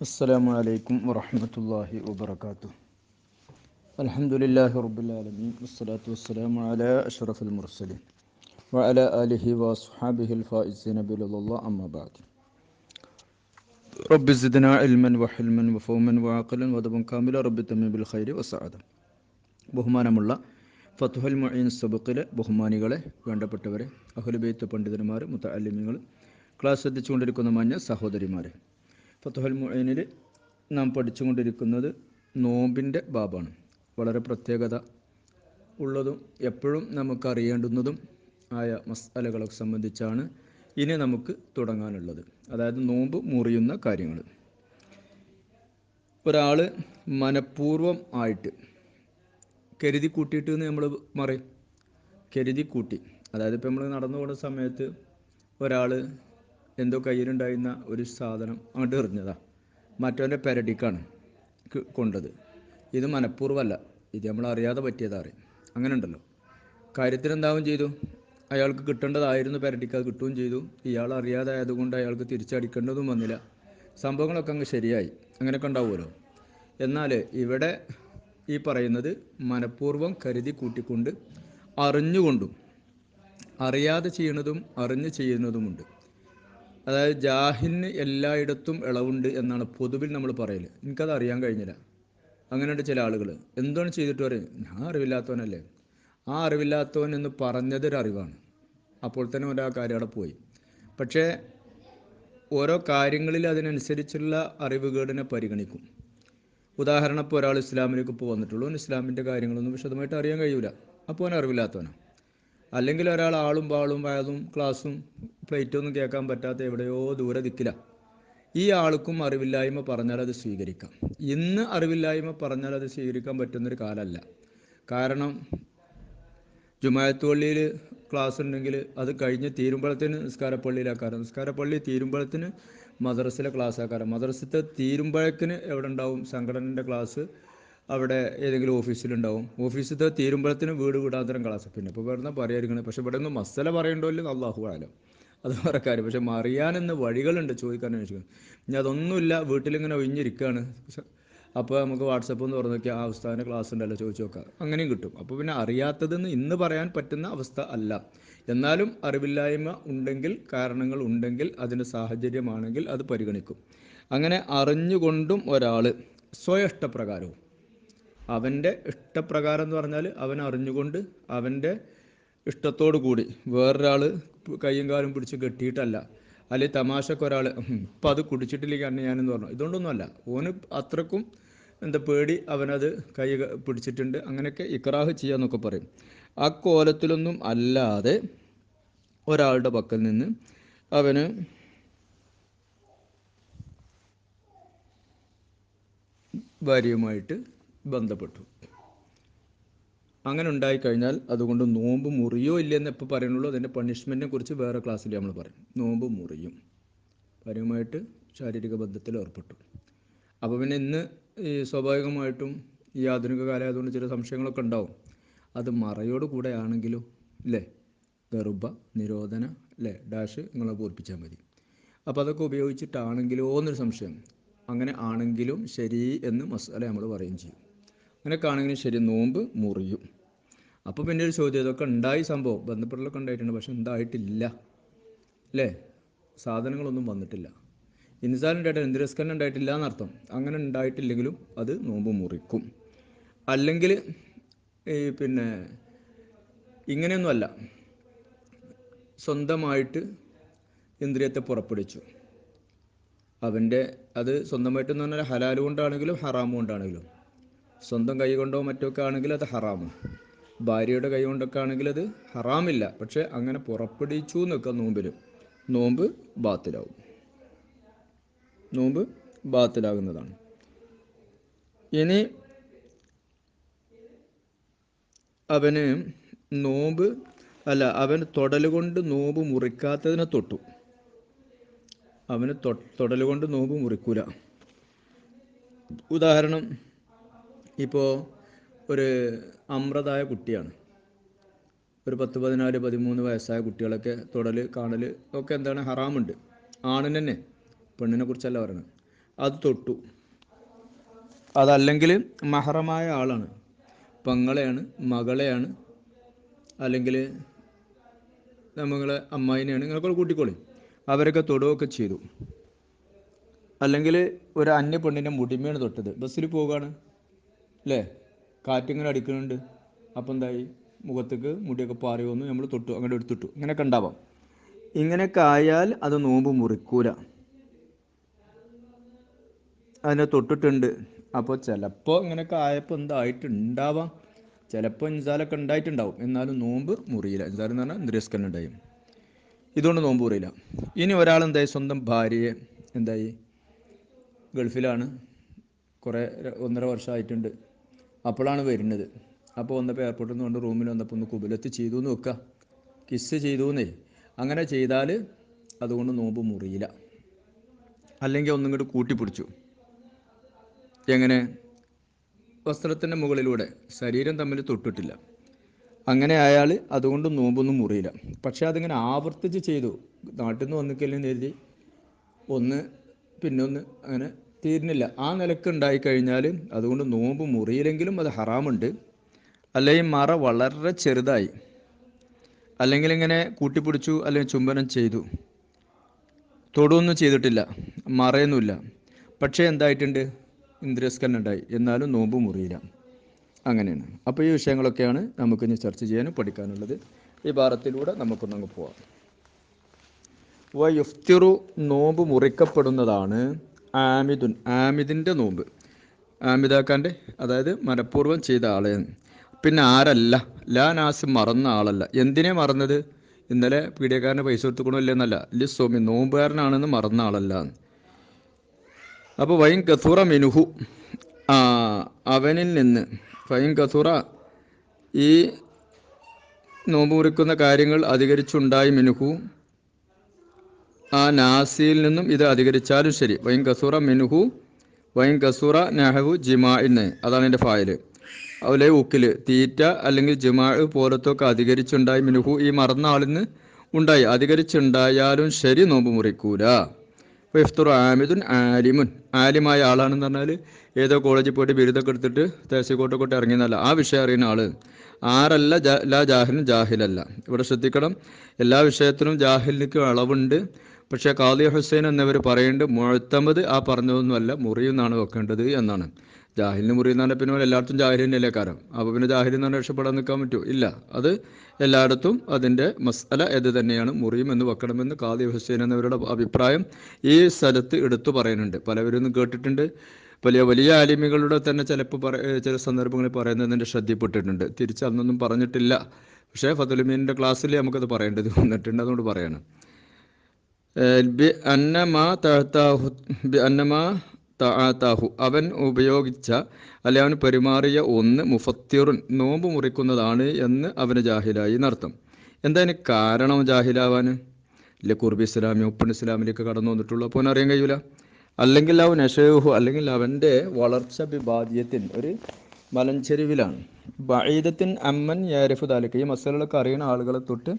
السلام عليكم ورحمة الله وبركاته الحمد لله رب العالمين والصلاة والسلام على أشرف المرسلين وعلى آله وأصحابه الفائزين برضا الله أما بعد رب زدنا علما وحلما وفهما وعقلا ودبا كاملا رب تمم بالخير والسعادة ബഹുമാനമുള്ള ഫത്തുഹൽ മൊയ്ൻ സബക്കിലെ ബഹുമാനികളെ വേണ്ടപ്പെട്ടവരെ അഹുലുബെയ്ത്ത് പണ്ഡിതന്മാർ മുത്തല്ലിമികൾ ക്ലാസ് എത്തിച്ചുകൊണ്ടിരിക്കുന്ന മഞ്ഞ സഹോദരിമാരെ ഫത്തുഹൽ മൊയ്നിൽ നാം പഠിച്ചുകൊണ്ടിരിക്കുന്നത് നോമ്പിന്റെ ബാബാണ്. വളരെ പ്രത്യേകത ഉള്ളതും എപ്പോഴും നമുക്ക് അറിയേണ്ടുന്നതും ആയ മസാലകളെ സംബന്ധിച്ചാണ് ഇനി നമുക്ക് തുടങ്ങാനുള്ളത്. അതായത് നോമ്പ് മുറിയുന്ന കാര്യങ്ങൾ ഒരാൾ മനഃപൂർവം ആയിട്ട് കരുതി കൂട്ടിയിട്ട് നമ്മൾ മറി കരുതി കൂട്ടി. അതായത് ഇപ്പം നമ്മൾ നടന്നു പോകുന്ന സമയത്ത് ഒരാൾ എന്തോ കയ്യിലുണ്ടായിരുന്ന ഒരു സാധനം അങ്ങോട്ട് എറിഞ്ഞതാ. മറ്റവന്റെ പെരടിക്കാണ് കൊണ്ടത്. ഇത് മനഃപൂർവമല്ല. ഇത് നമ്മൾ അറിയാതെ പറ്റിയതാ അറിയാം. അങ്ങനെ ഉണ്ടല്ലോ കാര്യത്തിന് എന്താവും ചെയ്തു? അയാൾക്ക് കിട്ടേണ്ടതായിരുന്നു പെരടിക്ക്. അത് കിട്ടുകയും ചെയ്തു. ഇയാൾ അറിയാതെ ആയതുകൊണ്ട് അയാൾക്ക് തിരിച്ചടിക്കേണ്ടതും വന്നില്ല. സംഭവങ്ങളൊക്കെ അങ്ങ് ശരിയായി. അങ്ങനെയൊക്കെ ഉണ്ടാവുമല്ലോ. എന്നാൽ ഇവിടെ ഈ പറയുന്നത് മനഃപൂർവം കരുതി കൂട്ടിക്കൊണ്ട് അറിഞ്ഞുകൊണ്ടും അറിയാതെ ചെയ്യണതും അറിഞ്ഞ് ചെയ്യുന്നതുമുണ്ട്. അതായത് ജാഹിന് എല്ലായിടത്തും ഇളവുണ്ട് എന്നാണ് പൊതുവിൽ നമ്മൾ പറയൽ. എനിക്കത് അറിയാൻ കഴിഞ്ഞില്ല. അങ്ങനെയുണ്ട് ചില ആളുകൾ എന്താണ് ചെയ്തിട്ട് പറയും? ഞാൻ അറിവില്ലാത്തവനല്ലേ. ആ അറിവില്ലാത്തവൻ എന്ന് പറഞ്ഞതൊരു അറിവാണ്. അപ്പോൾ തന്നെ ഒരാ കാര്യം അവിടെ പോയി. പക്ഷേ ഓരോ കാര്യങ്ങളിൽ അതിനനുസരിച്ചുള്ള അറിവുകേടിനെ പരിഗണിക്കും. ഉദാഹരണം ഇപ്പോൾ ഒരാൾ ഇസ്ലാമിലേക്ക് ഇപ്പോൾ വന്നിട്ടുള്ളൂ. ഇസ്ലാമിന്റെ കാര്യങ്ങളൊന്നും വിശദമായിട്ട് അറിയാൻ കഴിയൂല. അപ്പോൾ അവൻ അറിവില്ലാത്തവനാണ് അല്ലെങ്കിൽ ഒരാൾ ആളും പാളും വയതും ക്ലാസ്സും പ്ലേറ്റ് ഒന്നും കേൾക്കാൻ പറ്റാത്ത എവിടെയോ ദൂരെ ദിക്കില്ല ഈ ആൾക്കും അറിവില്ലായ്മ പറഞ്ഞാൽ അത് സ്വീകരിക്കാം. ഇന്ന് അറിവില്ലായ്മ പറഞ്ഞാൽ അത് സ്വീകരിക്കാൻ പറ്റുന്നൊരു കാലമല്ല. കാരണം ജുമായത്ത് പള്ളിയിൽ ക്ലാസ് ഉണ്ടെങ്കിൽ അത് കഴിഞ്ഞ് തീരുമ്പളത്തിന് നിസ്കാരപ്പള്ളിയിലാക്കാറ്. നിസ്കാരപ്പള്ളി തീരുമ്പോഴത്തിന് മദ്രസിലെ ക്ലാസ് ആക്കാറ് മദ്രസത്തെ തീരുമ്പോഴേക്കിന് എവിടെ ഉണ്ടാവും? സംഘടനന്റെ ക്ലാസ് അവിടെ ഏതെങ്കിലും ഓഫീസിലുണ്ടാവും. ഓഫീസിലത്തെ തീരുമ്പോഴത്തിന് വീട് വീടാന്തരം ക്ലാസ് പിന്നെ ഇപ്പോൾ വെറുതെ പറയായിരിക്കണം പക്ഷെ ഇവിടെ ഒന്നും മസല പറയണ്ടോ ഇല്ല അള്ളാഹു ആലം അത് വേറെ കാര്യം. പക്ഷെ മറിയാനെന്ന് വഴികളുണ്ട് ചോദിക്കാൻ അന്വേഷിക്കണം. ഇനി അതൊന്നുമില്ല. വീട്ടിലിങ്ങനെ ഒഴിഞ്ഞിരിക്കുകയാണ് അപ്പോൾ നമുക്ക് വാട്സപ്പ് എന്ന് തുറന്നു നോക്കിയാൽ ആ അവസ്ഥാവിന്റെ ക്ലാസ് ഉണ്ടല്ലോ ചോദിച്ചു നോക്കാം. അങ്ങനെയും കിട്ടും. അപ്പോൾ പിന്നെ അറിയാത്തതെന്ന് ഇന്ന് പറയാൻ പറ്റുന്ന അവസ്ഥ അല്ല. എന്നാലും അറിവില്ലായ്മ ഉണ്ടെങ്കിൽ കാരണങ്ങൾ ഉണ്ടെങ്കിൽ അതിന്റെ സാഹചര്യമാണെങ്കിൽ അത് പരിഗണിക്കും. അങ്ങനെ അറിഞ്ഞുകൊണ്ടും ഒരാൾ സ്വയം ഇഷ്ടപ്രകാരവും അവന്റെ ഇഷ്ടപ്രകാരം എന്ന് പറഞ്ഞാൽ അവൻ അറിഞ്ഞുകൊണ്ട് അവന്റെ ഇഷ്ടത്തോടു കൂടി വേറൊരാൾ കയ്യും കാലും പിടിച്ച് കെട്ടിയിട്ടല്ല. അല്ലെങ്കിൽ തമാശക്ക് ഒരാൾ ഇപ്പം അത് കുടിച്ചിട്ടില്ലെങ്കിൽ അന്നെ ഞാനെന്ന് പറഞ്ഞു. ഇതുകൊണ്ടൊന്നുമല്ല. ഓന് അത്രക്കും എന്താ പേടി അവനത് ക- പിടിച്ചിട്ടുണ്ട്. അങ്ങനെയൊക്കെ ഇക്രാഹ് ചെയ്യാന്നൊക്കെ പറയും. ആ കോലത്തിലൊന്നും അല്ലാതെ ഒരാളുടെ പക്കൽ നിന്ന് അവന് ഭാര്യയുമായിട്ട് ബന്ധപ്പെട്ടു. അങ്ങനെ ഉണ്ടായിക്കഴിഞ്ഞാൽ അതുകൊണ്ട് നോമ്പ് മുറിയോ ഇല്ലെന്ന് എപ്പോൾ പറയുന്നുള്ളൂ അതിന്റെ പണിഷ്മെന്റിനെ കുറിച്ച് വേറെ ക്ലാസ്സിൽ നമ്മൾ പറയും. നോമ്പ് മുറിയും. കാര്യമായിട്ട് ശാരീരിക ബന്ധത്തിൽ ഏർപ്പെട്ടു. അപ്പോൾ പിന്നെ ഇന്ന് ഈ സ്വാഭാവികമായിട്ടും ഈ ആധുനിക കാലമായതുകൊണ്ട് ചില സംശയങ്ങളൊക്കെ ഉണ്ടാവും. അത് മറയോട് കൂടെ ആണെങ്കിലും അല്ലേ ഗർഭ നിരോധന അല്ലേ ഡാഷ് നിങ്ങളെ പൂർപ്പിച്ചാൽ മതി. അപ്പോൾ അതൊക്കെ ഉപയോഗിച്ചിട്ടാണെങ്കിലോ എന്നൊരു സംശയം. അങ്ങനെ ആണെങ്കിലും ശരി എന്ന് മസാല നമ്മൾ പറയുകയും ചെയ്യും. അങ്ങനെയൊക്കെ ആണെങ്കിലും ശരി നോമ്പ് മുറിയും. അപ്പോൾ പിന്നെ ഒരു ചോദ്യം ഇതൊക്കെ ഉണ്ടായി സംഭവം ബന്ധപ്പെട്ടൊക്കെ ഉണ്ടായിട്ടുണ്ട് പക്ഷെ എന്തായിട്ടില്ല അല്ലേ? സാധനങ്ങളൊന്നും വന്നിട്ടില്ല. ഇൻസാൻ ഉണ്ടായിട്ട് എന്തിരസ്കൻ ഉണ്ടായിട്ടില്ല എന്നർത്ഥം. അങ്ങനെ ഉണ്ടായിട്ടില്ലെങ്കിലും അത് നോമ്പ് മുറിക്കും. അല്ലെങ്കിൽ ഈ പിന്നെ ഇങ്ങനെയൊന്നുമല്ല. സ്വന്തമായിട്ട് ഇന്ദ്രിയത്തെ പുറപ്പെടുവിച്ചു. അവന്റെ അത് സ്വന്തമായിട്ടെന്ന് പറഞ്ഞാൽ ഹലാൽ കൊണ്ടാണെങ്കിലും ഹറാം കൊണ്ടാണെങ്കിലും. സ്വന്തം കൈ കൊണ്ടോ മറ്റോ ഒക്കെ ആണെങ്കിൽ അത് ഹറാമാണ് ഭാര്യയുടെ കൈ കൊണ്ടൊക്കെ ആണെങ്കിൽ അത് ഹറാമില്ല. പക്ഷെ അങ്ങനെ പുറപ്പെടിച്ചു എന്നൊക്കെ നോമ്പിൽ നോമ്പ് ബാത്തിലാവും. നോമ്പ് ബാത്തിലാകുന്നതാണ്. ഇനി അവന് നോമ്പ് അല്ല അവൻ തൊടലുകൊണ്ട് നോമ്പ് മുറിക്കാത്തതിനെ തൊട്ടു. അവന് തൊ- തൊടൽ നോമ്പ് മുറിക്കൂല. ഉദാഹരണം ഇപ്പോൾ ഒരു അമ്രതായ കുട്ടിയാണ്. ഒരു പത്ത് പതിനാല് പതിമൂന്ന് വയസ്സായ കുട്ടികളൊക്കെ തൊടൽ കാണൽ ഒക്കെ എന്താണ് ഹറാമുണ്ട്. ആണിന് തന്നെ പെണ്ണിനെ കുറിച്ചല്ല പറയുന്നത് അത് തൊട്ടു. അതല്ലെങ്കിൽ മഹറമായ ആളാണ്. പെങ്ങളെയാണ് മകളെയാണ് അല്ലെങ്കിൽ നമ്മളെ അമ്മായിനെയാണ് നിങ്ങളൊക്കെ കൂട്ടിക്കോളി. അവരൊക്കെ തൊടുകയൊക്കെ ചെയ്തു. അല്ലെങ്കിൽ ഒരു അന്യ പെണ്ണിന്റെ മുടിമയാണ് തൊട്ടത്. ബസ്സിൽ പോവുകയാണ് അല്ലേ കാറ്റിങ്ങനെ അടിക്കുന്നുണ്ട്. അപ്പം എന്തായി? മുഖത്തേക്ക് മുടിയൊക്കെ പാറി വന്നു. നമ്മൾ തൊട്ടു അങ്ങോട്ട് എടുത്തിട്ടു. ഇങ്ങനെയൊക്കെ ഉണ്ടാവാം. ഇങ്ങനെയൊക്കെ ആയാൽ അത് നോമ്പ് മുറിക്കൂല. അതിനെ തൊട്ടിട്ടുണ്ട്. അപ്പോൾ ചിലപ്പോൾ ഇങ്ങനെയൊക്കെ ആയപ്പോൾ എന്തായിട്ടുണ്ടാവാം? ചിലപ്പോൾ ഇൻസാലൊക്കെ ഉണ്ടായിട്ടുണ്ടാവും. എന്നാലും നോമ്പ് മുറിയില്ല. ഇൻസാൽ എന്ന് പറഞ്ഞാൽ നിരസ്കരണം ഉണ്ടായി. ഇതുകൊണ്ട് നോമ്പ് മുറിയില്ല. ഇനി ഒരാൾ എന്തായി? സ്വന്തം ഭാര്യയെ എന്തായി? ഗൾഫിലാണ്. കുറേ ഒന്നര വർഷമായിട്ടുണ്ട്. അപ്പോഴാണ് വരുന്നത്. അപ്പോൾ വന്നപ്പോൾ എയർപോർട്ടിൽ നിന്ന് കൊണ്ട് റൂമിൽ വന്നപ്പോൾ ഒന്ന് കുബിലത്ത് ചെയ്തു എന്ന് വെക്കുക കിസ് ചെയ്തു എന്നേ. അങ്ങനെ ചെയ്താൽ അതുകൊണ്ട് നോമ്പ് മുറിയില്ല. അല്ലെങ്കിൽ ഒന്നും കൂടി കൂട്ടിപ്പിടിച്ചു. എങ്ങനെ? വസ്ത്രത്തിന്റെ മുകളിലൂടെ. ശരീരം തമ്മിൽ തൊട്ടിട്ടില്ല. അങ്ങനെ അയാൾ അതുകൊണ്ട് നോമ്പൊന്നും മുറിയില്ല. പക്ഷേ അതിങ്ങനെ ആവർത്തിച്ച് ചെയ്തു. നാട്ടിൽ നിന്ന് വന്നിക്കല്ലെന്ന് എഴുതി ഒന്ന് പിന്നൊന്ന് അങ്ങനെ തീരുന്നില്ല. ആ നിലയ്ക്ക് ഉണ്ടായി കഴിഞ്ഞാൽ അതുകൊണ്ട് നോമ്പ് മുറിയില്ലെങ്കിലും അത് ഹറാമുണ്ട്. അല്ലെങ്കിൽ മറ വളരെ ചെറുതായി. അല്ലെങ്കിൽ ഇങ്ങനെ കൂട്ടിപ്പിടിച്ചു അല്ലെങ്കിൽ ചുംബനം ചെയ്തു. തൊടുവൊന്നും ചെയ്തിട്ടില്ല. മറയൊന്നുമില്ല. പക്ഷേ എന്തായിട്ടുണ്ട്? ഇന്ദ്രിയസ്കരണം ഉണ്ടായി എന്നാലും നോമ്പ് മുറിയില്ല. അങ്ങനെയാണ്. അപ്പോൾ ഈ വിഷയങ്ങളൊക്കെയാണ് നമുക്കിനി ചർച്ച ചെയ്യാനും പഠിക്കാനുള്ളത്. ഈ ഭാരത്തിലൂടെ നമുക്കൊന്നങ്ങ് പോവാം. വ യുഫ്തിറു നോമ്പ് മുറിക്കപ്പെടുന്നതാണ്. ആമിദുൻ ആമിദിന്റെ നോമ്പ്. ആമിദാക്കാന്റെ അതായത് മനഃപൂർവം ചെയ്ത ആളെ. പിന്നെ ആരല്ല? ലാ നാസ് മറന്ന ആളല്ല. എന്തിനെ മറന്നത്? ഇന്നലെ പീഡിയക്കാരന് പൈസ കൊടുത്തുക്കണോ എന്നല്ല. ലി സോമി നോമ്പുകാരനാണെന്ന് മറന്ന ആളല്ല. അപ്പോൾ വൈൻ കസൂറ മിനുഹു. അവനിൽ നിന്ന് വൈൻ കസൂറ ഈ നോമ്പ് മുറിക്കുന്ന കാര്യങ്ങൾ അധികരിച്ചുണ്ടായി മിനുഹു. ആ നാസിയിൽ നിന്നും ഇത് അധികരിച്ചാലും ശരി. വൈൻ കസൂറ മിനുഹു വൈൻ കസൂറ നെഹു ജിമാ ഇന്ന് അതാണ് എന്റെ ഫായൽ അതുപോലെ ഉക്കിൽ തീറ്റ അല്ലെങ്കിൽ ജിമാ പോലത്തൊക്കെ അധികരിച്ചുണ്ടായി മിനുഹു ഈ മറന്ന ആളിന്ന് ഉണ്ടായി. അധികരിച്ചുണ്ടായാലും ശരി നോമ്പ് മുറിക്കൂല. ഇഫ്തുർ ആമിദുൻ ആലിമുൻ. ആലിമായ ആളാണെന്ന് പറഞ്ഞാൽ ഏതോ കോളേജിൽ പോയിട്ട് ബിരുദമൊക്കെ എടുത്തിട്ട് തേശക്കോട്ടൊക്കെ ഇറങ്ങിയെന്നല്ല ആ വിഷയം അറിയുന്ന ആൾ ആരല്ല ലാ ജാഹിലും ജാഹിലല്ല. ഇവിടെ ശ്രദ്ധിക്കണം. എല്ലാ വിഷയത്തിനും ജാഹിലിക്ക് അളവുണ്ട്. പക്ഷേ കാദി ഹുസൈൻ എന്നിവർ പറയുന്നുണ്ട് മുഴത്തമത് ആ പറഞ്ഞതൊന്നുമല്ല മുറിയെന്നാണ് വെക്കേണ്ടത് എന്നാണ്. ജാഹിലിന് മുറിയെന്ന് പറഞ്ഞാൽ പിന്നെ എല്ലായിടത്തും ജാഹിലിന്റെ കാരണം കാരം അപ്പോൾ പിന്നെ ജാഹിലിൽ നിന്ന് രക്ഷപ്പെടാൻ നിൽക്കാൻ പറ്റുമോ? ഇല്ല. അത് എല്ലായിടത്തും അതിന്റെ മസല ഇത് തന്നെയാണ്. മുറിയും എന്ന് വെക്കണമെന്ന് കാദി ഹുസൈൻ എന്നിവരുടെ അഭിപ്രായം ഈ സ്ഥലത്ത് എടുത്തു പറയുന്നുണ്ട്. പലവരും കേട്ടിട്ടുണ്ട്. വലിയ വലിയ ആലിമികളുടെ തന്നെ ചിലപ്പോൾ പറ ചില സന്ദർഭങ്ങളിൽ പറയുന്നതിന്റെ ശ്രദ്ധയിൽപ്പെട്ടിട്ടുണ്ട്. തിരിച്ച് അന്നൊന്നും പറഞ്ഞിട്ടില്ല. പക്ഷേ ഫതുലുമീനിന്റെ ക്ലാസ്സിൽ നമുക്കത് പറയേണ്ടത് വന്നിട്ടുണ്ട്. അതുകൊണ്ട് പറയണം. അന്നമാ അന്നമാ അവൻ ഉപയോഗിച്ച അല്ലെ അവൻ പെരുമാറിയ ഒന്ന് മുഫത്തിറുൻ നോമ്പ് മുറിക്കുന്നതാണ് എന്ന് അവന് ജാഹിലായി എന്നർത്ഥം. എന്തായാലും കാരണം ജാഹിലാവാൻ? ഇല്ല കുർബി ഇസ്ലാമി ഉപ്പൻ ഇസ്ലാമിലേക്ക് കടന്നു വന്നിട്ടുള്ളൂ അപ്പോൾ അറിയാൻ കഴിയൂല. അല്ലെങ്കിൽ അവൻ അഷേഹു അല്ലെങ്കിൽ അവന്റെ വളർച്ച വിഭാദ്യത്തിൻ ഒരു മലഞ്ചെരുവിലാണ്. ബൈദത്തിൻ അമ്മൻ യാരിഫു ദാലിക്ക് ഈ മസലുകളൊക്കെ അറിയുന്ന ആളുകളെ തൊട്ട്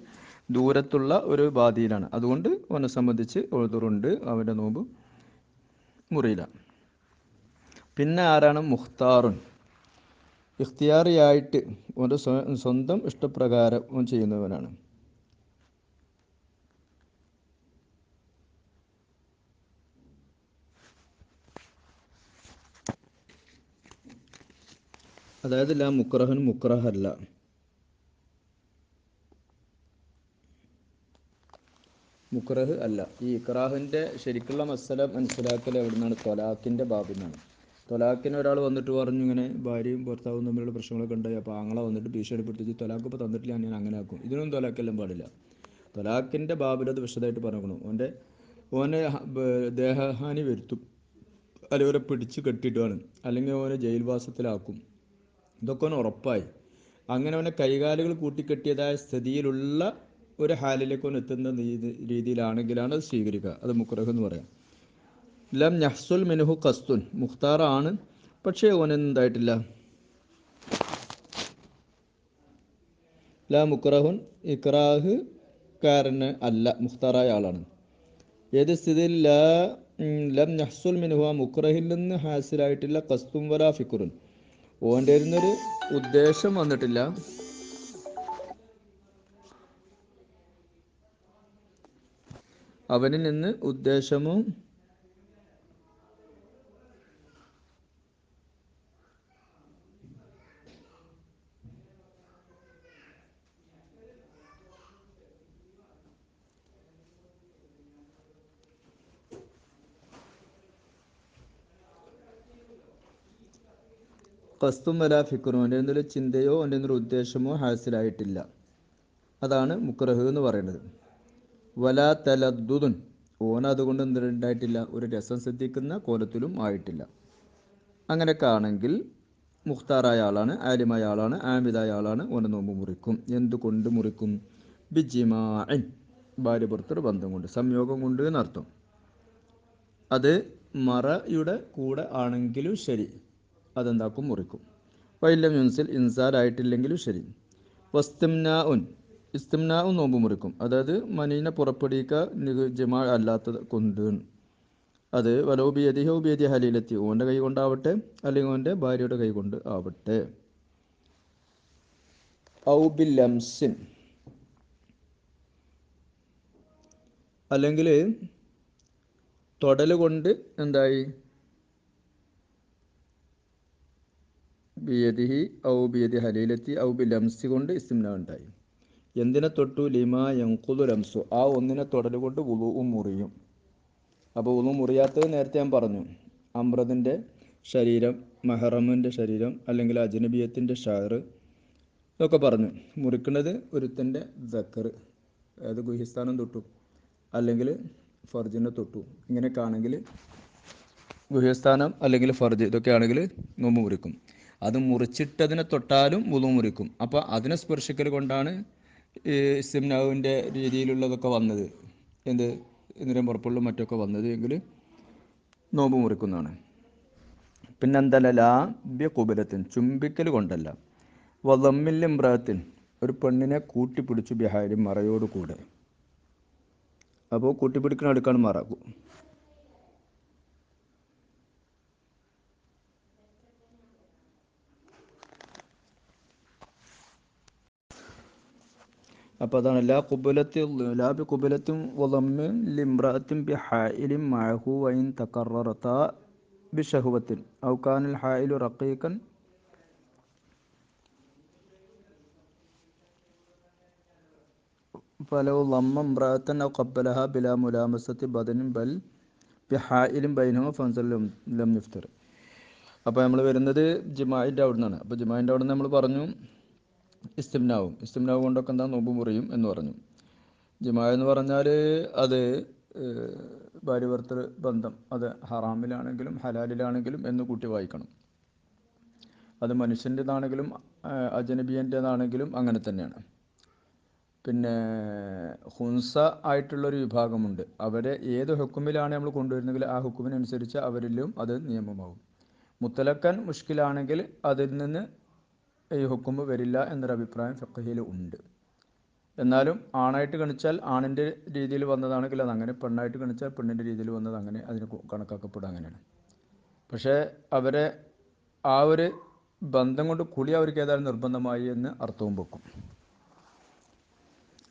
ദൂരത്തുള്ള ഒരു ബാധിയിലാണ്. അതുകൊണ്ട് അവനെ സംബന്ധിച്ച് ഒഴുതുറുണ്ട് അവന്റെ നോമ്പ് മുറിയില്ല പിന്നെ ആരാണ്? മുഖ്താറുൻ. ഇഖ്തിയാറിയായിട്ട് അവന്റെ സ്വന്തം ഇഷ്ടപ്രകാരം ചെയ്യുന്നവനാണ്. അതായത് ലാ മുക്രഹൻ മുക്രഹല്ല മുക്രഹ് അല്ല. ഈ ഇക്രാഹിന്റെ ശരിക്കുള്ള മസല മനസ്സിലാക്കൽ എവിടുന്നാണ്? തൊലാഖിന്റെ ബാബിൽ നിന്നാണ് തൊലാഖിന് ഒരാൾ വന്നിട്ട് പറഞ്ഞു ഇങ്ങനെ ഭാര്യയും ഭർത്താവും തമ്മിലുള്ള പ്രശ്നങ്ങളൊക്കെ ഉണ്ടായി. അപ്പോൾ ആങ്ങളെ വന്നിട്ട് ഭീഷണിപ്പെടുത്തിച്ച് തൊലാഖ് ഇപ്പോൾ തന്നിട്ടില്ല ഞാൻ അങ്ങനെ ആക്കും. ഇതിനൊന്നും തൊലാഖെല്ലാം പാടില്ല. തൊലാഖിന്റെ ബാബിൽ അത് വിശദമായിട്ട് പറഞ്ഞു ഓന്റെ ഓനെ ദേഹഹാനി വരുത്തും. അല്ലെങ്കിൽ ഓനെ പിടിച്ച് കെട്ടിയിട്ടാണ് അല്ലെങ്കിൽ ഓനെ ജയിൽവാസത്തിലാക്കും. ഇതൊക്കെ ഒന്ന് ഉറപ്പായി. അങ്ങനെ അവനെ കൈകാലുകൾ കൂട്ടിക്കെട്ടിയതായ സ്ഥിതിയിലുള്ള ഒരു ഹാലിലേക്ക് ഒന്ന് എത്തുന്ന രീതി രീതിയിലാണെങ്കിലാണ് അത് സ്വീകരിക്കുക. അത് മുക്രഹ് എന്ന് പറയാം. ലം നഹ്സുൽ മിനുഹു കസ്തുൻ മുഖ്താറാണ്. പക്ഷേ ഓനെന്തായിട്ടില്ല ലാ മുക്രഹുൻ ഇക്രാഹ് കാരന് അല്ല മുഖ്താറായ ആളാണ്. ഏത് സ്ഥിതിയിൽ ലാ ലം നഹ്സുൽ മിനുഹ മുക്രഹിൽ നിന്ന് ഹാസിലായിട്ടില്ല കസ്തും വലാ ഫിക്കുറുൻ ഓന്റെ ഒരു ഉദ്ദേശം വന്നിട്ടില്ല. അവനിൽ നിന്ന് ഉദ്ദേശമോ കസ്തും വല ഫിക്കറും എന്തൊരു ചിന്തയോ അവന്റെ എന്തൊരു ഉദ്ദേശമോ ഹാസിലായിട്ടില്ല. അതാണ് മുക്രഹ് എന്ന് പറയുന്നത്. വലാ തലദ്ദുദുൻ. ഓന അതുകൊണ്ട് എന്തുണ്ടായിട്ടില്ല ഒരു രസം ശ്രദ്ധിക്കുന്ന കോലത്തിലും ആയിട്ടില്ല. അങ്ങനെയൊക്കെ ആണെങ്കിൽ മുഖ്താറായ ആളാണ് ആലിമായ ആളാണ് ആമിതായ ആളാണ്. ഓന നോമ്പ് മുറിക്കും. എന്തുകൊണ്ട് മുറിക്കും? ബിജിമാൻ ഭാര്യ പുറത്തൊരു ബന്ധം കൊണ്ട് സംയോഗം കൊണ്ട് എന്നർത്ഥം. അത് മറയുടെ കൂടെ ആണെങ്കിലും ശരി. അതെന്താക്കും? മുറിക്കും. വൈലം യുൻസിൽ ഇൻസാലായിട്ടില്ലെങ്കിലും ശരി. വസ്തിംനാഉൻ. ഇസ്തിംനാഉൻ നോമ്പ് മുറിക്കും അതായത് മനീനെ പുറപ്പെടുവിക്കുക ജമാ അല്ലാത്തത് കൊണ്ട്. അത് വലോബിയതിഹോ ബിയതി ഹലീലെത്തി. ഓന്റെ കൈ കൊണ്ടാവട്ടെ അല്ലെങ്കിൽ ഓന്റെ ഭാര്യയുടെ കൈ കൊണ്ട് ആവട്ടെ. ഔബിലംസിൻ അല്ലെങ്കിൽ തൊടൽ കൊണ്ട് എന്തായി? ബിയതിഹി ഔ ബിയതി ഹലീലെത്തി ഔ ബി ലംസി കൊണ്ട് ഇസ്തിംന ഉണ്ടായി. എന്തിനെ തൊട്ടു? ലിമാ യങ്കുദു ലംസു ആ ഒന്നിനെ തൊടലുകൊണ്ട് ഉളുവും മുറിയും. അപ്പോൾ ഉളു മുറിയാത്തത് നേരത്തെ ഞാൻ പറഞ്ഞു. അമ്രതിന്റെ ശരീരം മെഹറമിന്റെ ശരീരം അല്ലെങ്കിൽ അജ്നബിയത്തിന്റെ ഷാറ് ഇതൊക്കെ പറഞ്ഞു. മുറിക്കുന്നത് ഒരുത്തന്റെ ദക്കർ അതായത് ഗുഹിസ്ഥാനം തൊട്ടു അല്ലെങ്കിൽ ഫർജിനെ തൊട്ടു. ഇങ്ങനെയൊക്കെ ആണെങ്കിൽ ഗുഹ്യസ്ഥാനം അല്ലെങ്കിൽ ഫർജ് ഇതൊക്കെ ആണെങ്കിൽ നോമ്പ് മുറിക്കും. അത് മുറിച്ചിട്ടതിനെ തൊട്ടാലും വുളു മുറിക്കും. അപ്പോൾ അതിനെ സ്പർശിക്കൽ കൊണ്ടാണ് ഇസ്തിംനാവിന്റെ രീതിയിലുള്ളതൊക്കെ വന്നത്. എന്ത്? ഇന്ദിരം പുറപ്പുള്ളും മറ്റൊക്കെ വന്നത് എങ്കിൽ നോമ്പ് മുറിക്കുന്നതാണ്. പിന്നെന്തല്ല എന്തല്ല കുബലത്തിൻ ചുംബിക്കൽ കൊണ്ടല്ല. വതമ്മില്ലും മ്രഹത്തിൻ ഒരു പെണ്ണിനെ കൂട്ടിപ്പിടിച്ചു ബിഹാരി മറയോട് കൂടെ അപ്പോൾ കൂട്ടിപ്പിടിക്കുന്ന അടുക്കാണ് മറ. അപ്പോൾ അതാണ് ലാ കുബലത്തി ലാ ബി കുബലത്തും വലമ്മിൻ ലിംറാത്തിൻ ബി ഹായിലിൻ മഅഹു വൈൻ തകററത ബി ഷഹുവത്തിൻ ഔ കാനൽ ഹായിലു റഖീഖൻ. ഫലോ ലമ്മ ഇമ്രഅത്തൻ ഔ ഖബ്ബലഹ ബിലാ മുലാമസത്തി ബദനിൻ ബൽ ബി ഹായിലിൻ ബൈനഹു ഫൻസൽ ലം യുഫ്തർ. അപ്പോൾ നമ്മൾ വരുന്നത് ജിമായിന്റെ അവിടെ നിന്നാണ് അപ്പോൾ ജിമായിന്റെ അവിടെ നമ്മൾ പറഞ്ഞു ഇസ്തിംനാവും. ഇസ്തിംനാവ് കൊണ്ടൊക്കെ എന്താ നോമ്പ് മുറിയും എന്ന് പറഞ്ഞു. ജിമാ എന്ന് പറഞ്ഞാൽ അത് ഭാര്യ ഭർത്തൃ ബന്ധം അത് ഹറാമിലാണെങ്കിലും ഹലാലിലാണെങ്കിലും എന്ന് കൂട്ടി വായിക്കണം. അത് മനുഷ്യന്റെതാണെങ്കിലും അജനബിയന്റെതാണെങ്കിലും അങ്ങനെ തന്നെയാണ്. പിന്നെ ഹുൻസ ആയിട്ടുള്ളൊരു വിഭാഗമുണ്ട്. അവരെ ഏത് ഹുക്കുമിലാണ് നമ്മൾ കൊണ്ടുവരുന്നെങ്കിൽ ആ ഹുക്കുമിനനുസരിച്ച് അവരിലും അത് നിയമമാകും മുത്തലക്കൻ മുഷ്കിലാണെങ്കിൽ അതിൽ നിന്ന് ഈ ഹുക്കുമ്പ് വരില്ല എന്നൊരു അഭിപ്രായം ഫക്കഹിൽ ഉണ്ട്. എന്നാലും ആണായിട്ട് ഗണിച്ചാൽ ആണിന്റെ രീതിയിൽ വന്നതാണെങ്കിൽ അത് അങ്ങനെ പെണ്ണായിട്ട് ഗണിച്ചാൽ പെണ്ണിന്റെ രീതിയിൽ വന്നത് അങ്ങനെ അതിന് കണക്കാക്കപ്പെടുക അങ്ങനെയാണ്. പക്ഷേ അവരെ ആ ഒരു ബന്ധം കൊണ്ട് കുളി അവർക്ക് ഏതായാലും നിർബന്ധമായി എന്ന് അർത്ഥവും വെക്കും.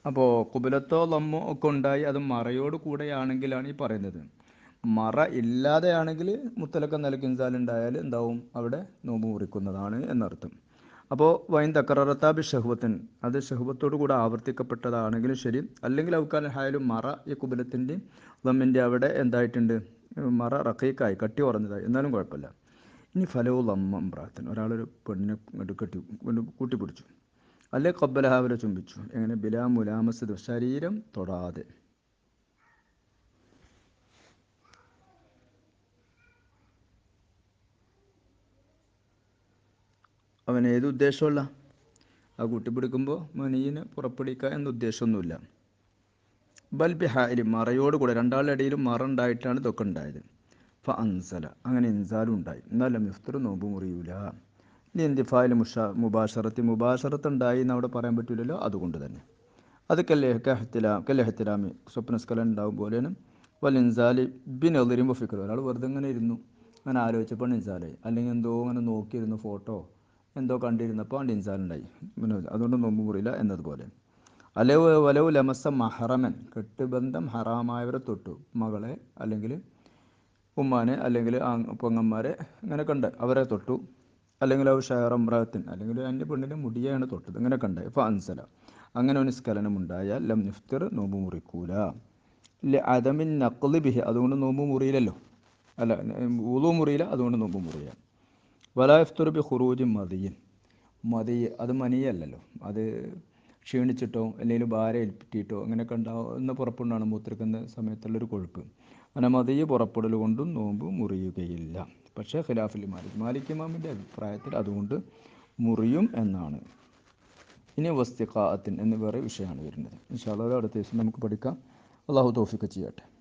അപ്പോൾ കുബലത്തോ ലമ്മോ ഒക്കെ ഉണ്ടായി അത് മറയോട് കൂടെയാണെങ്കിലാണ് ഈ പറയുന്നത്. മറ ഇല്ലാതെയാണെങ്കിൽ മുത്തലക്ക നിലയ്ക്ക് ഇൻസാൽ ഉണ്ടായാൽ എന്താവും? അവിടെ നോമ്പ് മുറിക്കുന്നതാണ് എന്നർത്ഥം. അപ്പോൾ വൈൻ തക്കറത്താബി ഷഹുവത്തിൻ അത് കൂടെ ആവർത്തിക്കപ്പെട്ടതാണെങ്കിലും ശരി. അല്ലെങ്കിൽ അവക്കാൽ ഹായാലും മറ ഈ കുബലത്തിന്റെ ലമ്മിന്റെ അവിടെ എന്തായിട്ടുണ്ട്? മറ റക്കീക്കായി കട്ടി കുറഞ്ഞതായി എന്നാലും കുഴപ്പമില്ല. ഇനി ഫലവും ലമ്മം പ്രാർത്ഥന ഒരാളൊരു പെണ്ണിനെ കെട്ടി കൂട്ടിപ്പിടിച്ചു. അല്ലെ കബ്ബലഹാവരെ ചുംബിച്ചു. എങ്ങനെ? ബിലാ മുലാമസ് ശരീരം തൊടാതെ. അവൻ ഏത് ഉദ്ദേശമുള്ള ആ കുട്ടി പിടിക്കുമ്പോൾ മണീനെ പുറപ്പെടുവിക്കുക എന്ന ഉദ്ദേശമൊന്നുമില്ല. ബൽ ബിഹാരി മറയോട് കൂടെ രണ്ടാളുടെ ഇടയിലും മറ ഉണ്ടായിട്ടാണ് ഇതൊക്കെ ഉണ്ടായത്. ഫ അൻസല അങ്ങനെ ഇൻസാലും ഉണ്ടായി. എന്നാലും മിഫ്തർ നോമ്പ് മുറിയൂല. ഇനി എന്തിഫായിൽ മുഷ മുബാഷറത്തി മുബാഷറത്ത് ഉണ്ടായി എന്ന് അവിടെ പറയാൻ പറ്റില്ലല്ലോ അതുകൊണ്ട് തന്നെ. അത് കല്ലേ കഹത്തിലാം കല്ലെഹത്തിലാമി സ്വപ്നസ്കലൻ ഉണ്ടാവും പോലെയാണ്. വലിൻസാലി ബിൻ എതിരുമ്പോൾ ഫിക്കർ ഒരാൾ വെറുതെ ഇങ്ങനെ ഇരുന്നു. അങ്ങനെ ആലോചിച്ചപ്പോൾ ഇൻസാലായി. അല്ലെങ്കിൽ എന്തോ അങ്ങനെ നോക്കിയിരുന്നു ഫോട്ടോ. എന്തോ കണ്ടിരുന്നപ്പോൾ ഇൻസാലുണ്ടായി പിന്നെ അതുകൊണ്ട് നോമ്പ് മുറിയില്ല എന്നതുപോലെ. അലവ് വലവ് ലമസ മഹറമൻ കെട്ടുബന്ധം ഹറാമായവരെ തൊട്ടു. മകളെ അല്ലെങ്കിൽ ഉമ്മാനെ അല്ലെങ്കിൽ പൊങ്ങന്മാരെ അങ്ങനെ കണ്ട് അവരെ തൊട്ടു. അല്ലെങ്കിൽ അവർ ഷെയറമ്രഹത്തിൻ അല്ലെങ്കിൽ എന്റെ പെണ്ണിന്റെ മുടിയാണ് തൊട്ടത്. ഇങ്ങനെ കണ്ട്. ഇപ്പോൾ അൻസല. അങ്ങനെ ഒരു സ്കലനം ഉണ്ടായാൽ ലം നിഫ്തിർ നോമ്പ് മുറിക്കൂല. ഇല്ല അതമിൻ നക്ലി ബിഹി. അതുകൊണ്ട് നോമ്പ് മുറിയില്ലല്ലോ. അല്ല ഊതു മുറിയില്ല അതുകൊണ്ട് നോമ്പ് മുറിയാം വലാ ഇഫ്തുർ ബി ഖുറൂജി മതിയൻ മതി അത് മനിയല്ലല്ലോ. അത് ക്ഷീണിച്ചിട്ടോ അല്ലെങ്കിൽ ഭാര ഏൽപ്പിച്ചിട്ടോ അങ്ങനെയൊക്കെ ഉണ്ടാവുന്ന പുറപ്പെടുന്നതാണ് മൂത്രക്കുന്ന സമയത്തുള്ളൊരു കൊഴുപ്പ്. അങ്ങനെ മതിയെ പുറപ്പെടൽ കൊണ്ടും നോമ്പ് മുറിയുകയില്ല. പക്ഷേ ഖിലാഫിൽ മാലിക് മാലിക് ഇമാമിന്റെ അഭിപ്രായത്തിൽ അതുകൊണ്ട് മുറിയും എന്നാണ്. ഇനി വസ്തിഖാഅത്തിൻ എന്ന് വേറെ വിഷയമാണ് വരുന്നത്. ഇൻഷാല്ലാ അടുത്ത ദിവസം നമുക്ക് പഠിക്കാം. അള്ളാഹു തോഫിക്ക് ചെയ്യട്ടെ.